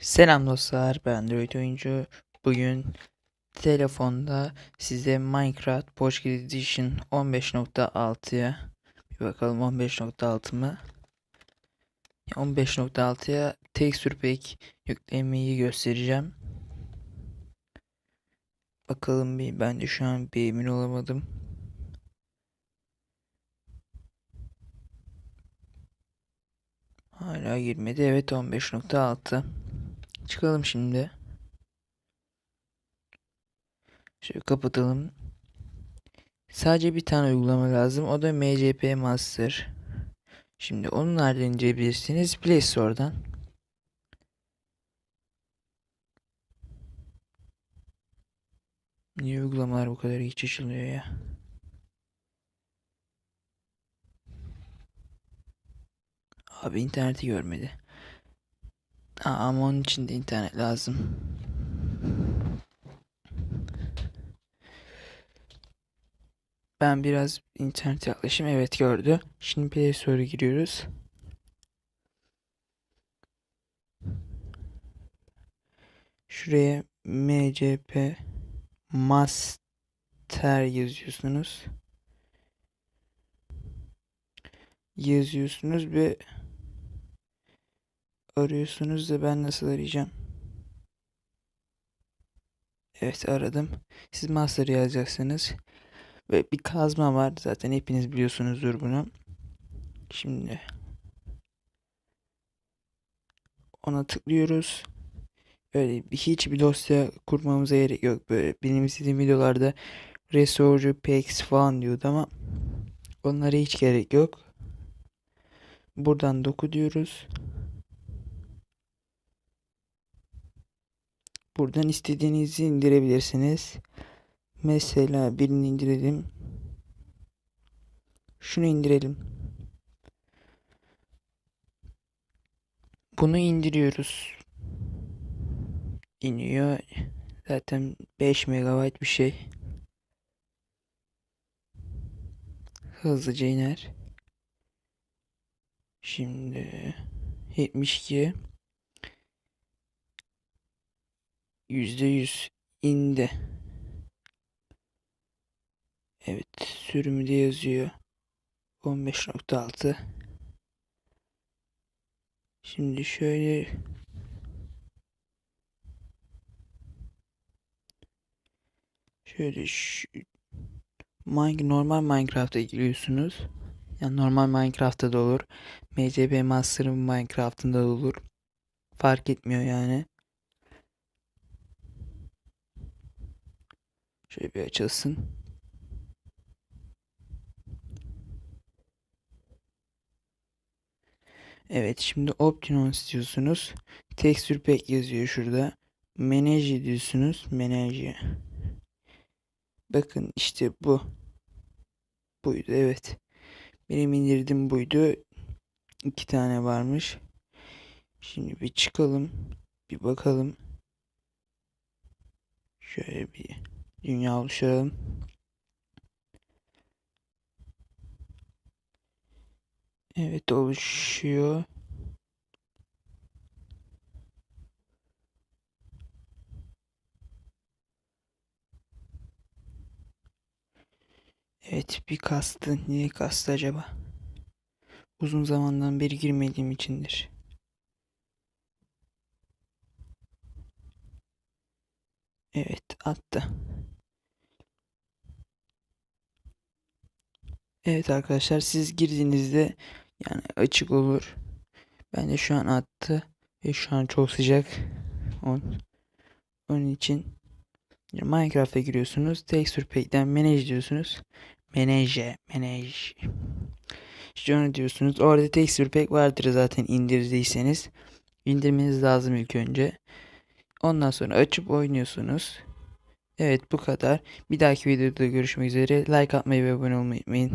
Selam dostlar, ben Android oyuncu. Bugün telefonda size Minecraft Portuguese Edition 15.6'ya bir bakalım 15.6 mı? 15.6'ya Texture Pack yüklemeyi göstereceğim. Bakalım bir ben de şu an bir emin olamadım. Hala girmedi. Evet 15.6. Çıkalım şimdi. Şöyle kapatalım. Sadece bir tane uygulama lazım. O da MCP Master. Şimdi onun nereden indirebilirsiniz? Play Store'dan. Niye uygulamalar bu kadar geç açılıyor ya? Abi interneti görmedi. Aa, ama onun için de internet lazım. Ben biraz internet yaklaşım evet gördü. Şimdi Play Store'a giriyoruz. Şuraya MCP Master yazıyorsunuz. Yazıyorsunuz ve arıyorsunuz da ben nasıl arayacağım? Evet aradım. Siz master yazacaksınız. Ve bir kazma var. Zaten hepiniz biliyorsunuzdur bunu. Şimdi ona tıklıyoruz. Öyle bir hiç bir dosya kurmamıza gerek yok. Böyle benim istediğim videolarda Resource Packs falan diyordu ama onlara hiç gerek yok. Buradan doku diyoruz. Buradan istediğinizi indirebilirsiniz. Mesela birini indirelim. Şunu indirelim. Bunu indiriyoruz. İniyor. Zaten 5 MB bir şey. Hızlıca iner. Şimdi 72 %100 indi. Evet sürümü de yazıyor. 15.6 Şimdi şöyle şöyle şu normal Minecraft'a giriyorsunuz. Yani normal Minecraft'ta da olur. MCP Master'ın Minecraft'ında da olur. Fark etmiyor yani. Şöyle bir açılsın. Evet şimdi Optimum istiyorsunuz. Texture Pack yazıyor şurada. Manage diyorsunuz. Manage. Bakın işte bu. Buydu evet. Benim indirdim buydu. İki tane varmış. Şimdi bir çıkalım. Bir bakalım. Şöyle bir dünya oluşturalım. Evet oluşuyor. Evet bir kastı. Niye kastı acaba? Uzun zamandan beri girmediğim içindir. Evet attı. Evet arkadaşlar siz girdiğinizde yani açık olur. Ben de şu an attı ve şu an çok sıcak. Onun, onun için Minecraft'a giriyorsunuz. Texture Pack'ten Manage diyorsunuz. Manage, Manage. İşte onu diyorsunuz. Orada Texture Pack vardır zaten indirdiyseniz. İndirmeniz lazım ilk önce. Ondan sonra açıp oynuyorsunuz. Evet bu kadar. Bir dahaki videoda görüşmek üzere. Like atmayı ve abone olmayı unutmayın.